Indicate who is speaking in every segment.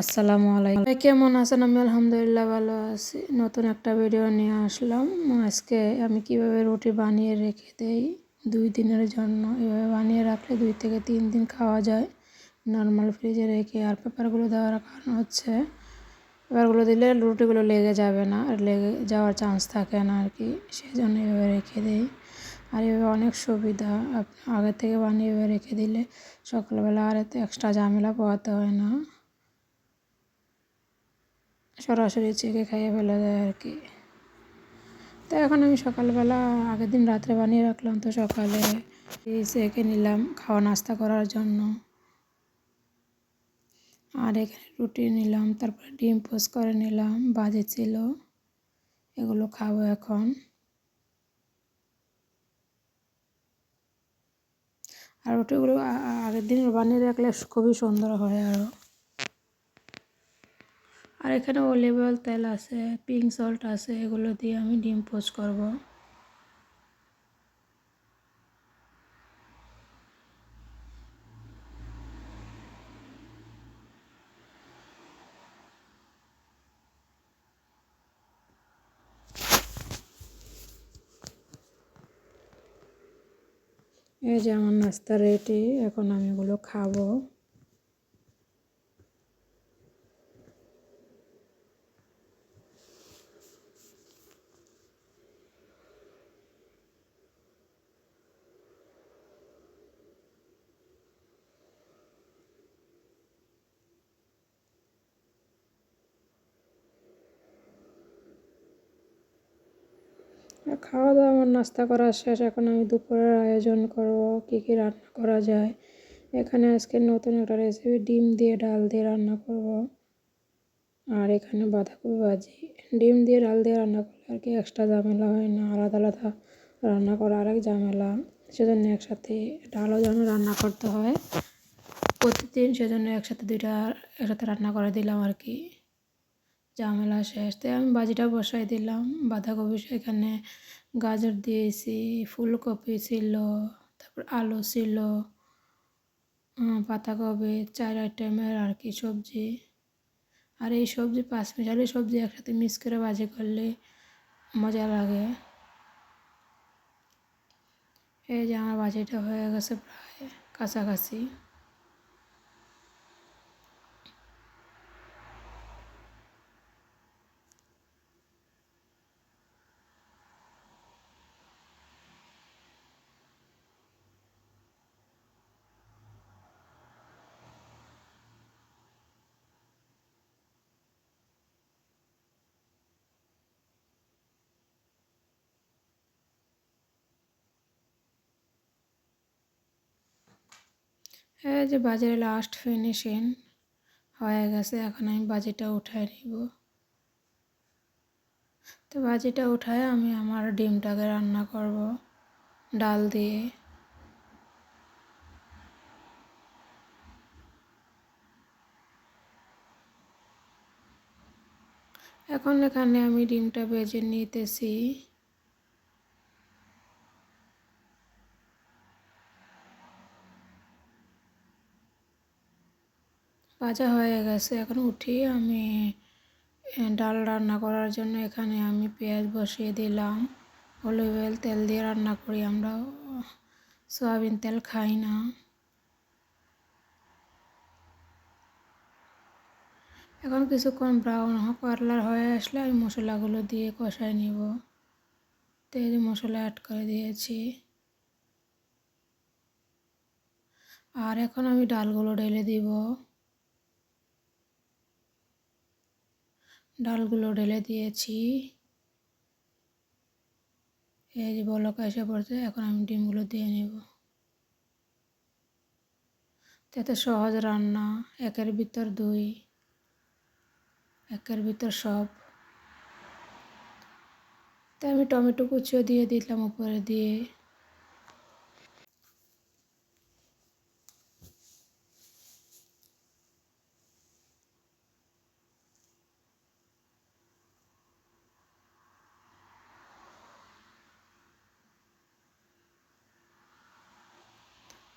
Speaker 1: আসসালামু আলাইকুম। কেমন আছেন? আমি আলহামদুলিল্লাহ ভালো আছি। নতুন একটা ভিডিও নিয়ে আসলাম। আজকে আমি কীভাবে রুটি বানিয়ে রেখে দেই? দুই দিনের জন্য। এভাবে বানিয়ে রাখলে দুই থেকে তিন দিন খাওয়া যায়। নর্মাল ফ্রিজে রেখে আর পেপারগুলো দেওয়ার কারণ হচ্ছে, পেপারগুলো দিলে রুটিগুলো লেগে যাবে না আর লেগে যাওয়ার চান্স থাকে না আর কি। সেই জন্য এভাবে রেখে দেই। আর এভাবে অনেক সুবিধা। আগে থেকে বানিয়ে এভাবে রেখে দিলে সকালবেলা আর এত এক্সট্রা ঝামেলা পোহাতে হয় না। সরাসরি চেকে খাইয়ে ফেলা যায় আর কি। তো এখন আমি সকালবেলা আগের দিন রাত্রে বানিয়ে রাখলাম, তো সকালে চেকে নিলাম খাওয়া নাস্তা করার জন্য। আর এখানে রুটি নিলাম, তারপরে ডিম পোস করে নিলাম, বাজে ছিল, এগুলো খাব এখন। আর রুটিগুলো আগের দিন বানিয়ে রাখলে খুবই সুন্দর হয় আরও আর এখানে অলিভ তেল আছে পিঙ্ক সল্ট আছে, এগুলো দিয়ে আমি ডিম পোস্ট করব। এই যে আমার নাস্তা রেডি এখন আমি এগুলো খাব। খাওয়া দাওয়া আমার নাস্তা করা শেষ। এখন আমি দুপুরের আয়োজন করব, কী কী রান্না করা যায়। এখানে আজকে নতুন একটা রেসিপি ডিম দিয়ে ডাল দিয়ে রান্না করব। আর এখানে বাঁধাকপি ভাজি। ডিম দিয়ে ডাল দিয়ে রান্না করলে আর কি এক্সট্রা ঝামেলা হয় না, আলাদা আলাদা রান্না করা আরেক ঝামেলা। সেজন্য একসাথে ডালও যেন রান্না করতে হয়। প্রতিদিন সেজন্য একসাথে দুইটা, একসাথে রান্না করে দিলাম আর কি। ঝামেলা শেষ। তাই আমি বাজিটা বসাই দিলাম। বাঁধাকপি সেখানে গাজর দিয়েছি, ফুলকপি ছিল, তারপর আলু ছিল পাতাকপি, চার আইটেমের আর কি সবজি। আর এই সবজি পাঁচ মিশালি সবজি একসাথে মিক্স করে বাজি করলে মজা লাগে। এই যে আমার বাজিটা হয়ে গেছে প্রায় কাছাকাছি। হ্যাঁ যে বাজারে লাস্ট ফিনিশিং হয়ে গেছে, এখন আমি বাজিটা উঠায় নিব। তো বাজিটা উঠায় আমি আমার ডিমটাকে রান্না করব, ডাল দিয়ে। এখন এখানে আমি ডিমটা বেজে নিতেছি। ভাজা হয়ে গেছে। এখন উঠি আমি ডাল রান্না করার জন্য এখানে আমি পেঁয়াজ বসিয়ে দিলাম। অলিভ অয়েল তেল দিয়ে রান্না করি আমরা। সয়াবিন তেল খাই না। এখন কিছুক্ষণ ব্রাউন কালার হয়ে আসলে আমি মশলাগুলো দিয়ে কষাই নিব। তেল, মশলা অ্যাড করে দিয়েছি। আর এখন আমি ডালগুলো ঢেলে দিব। ডালগুলো ঢেলে দিয়েছি। এই যে বলক এসে পড়ছে, এখন আমি ডিমগুলো দিয়ে নেব। এত সহজ রান্না, একের ভিতর দুই, একের ভিতর সব। তাই আমি টমেটো কুচিও দিয়ে দিলাম উপরে দিয়ে।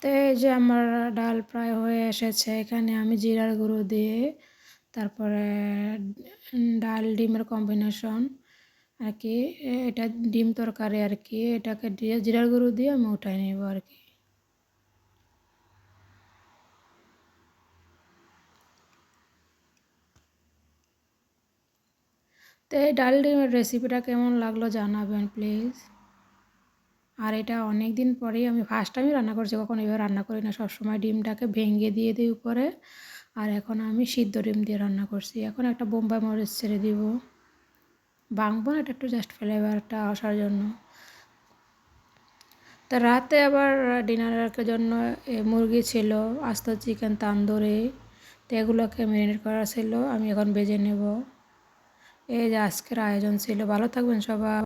Speaker 1: তো এই যে আমার ডাল প্রায় হয়ে এসেছে, এখানে আমি জিরার গুঁড়ো দিয়ে, তারপরে ডাল ডিমের কম্বিনেশন আর কি এটা ডিম তরকারি আর কি এটাকে জিরার গুঁড়ো দিয়ে আমি উঠাই নেব আর কি তো এই ডাল ডিমের রেসিপিটা কেমন লাগল জানাবেন প্লিজ আর এটা অনেক দিন পরেই আমি ফার্স্ট টাইমই রান্না করছি, কখনো এবার রান্না করি না। সবসময় ডিমটাকে ভেঙে দিয়ে দিই উপরে। আর এখন আমি সিদ্ধ ডিম দিয়ে রান্না করছি। এখন একটা বোম্বাই মরিচ ছেড়ে দিব। ভাঙবো না, এটা একটু জাস্ট ফ্লেভারটা আসার জন্য। তা রাতে আবার ডিনারের জন্য মুরগি ছিল, আস্ত চিকেন তান্দুরি, তো এগুলোকে ম্যারিনেট করা ছিল। আমি এখন বেজে নেব। এই যে আজকের আয়োজন ছিল। ভালো থাকবেন সবাই।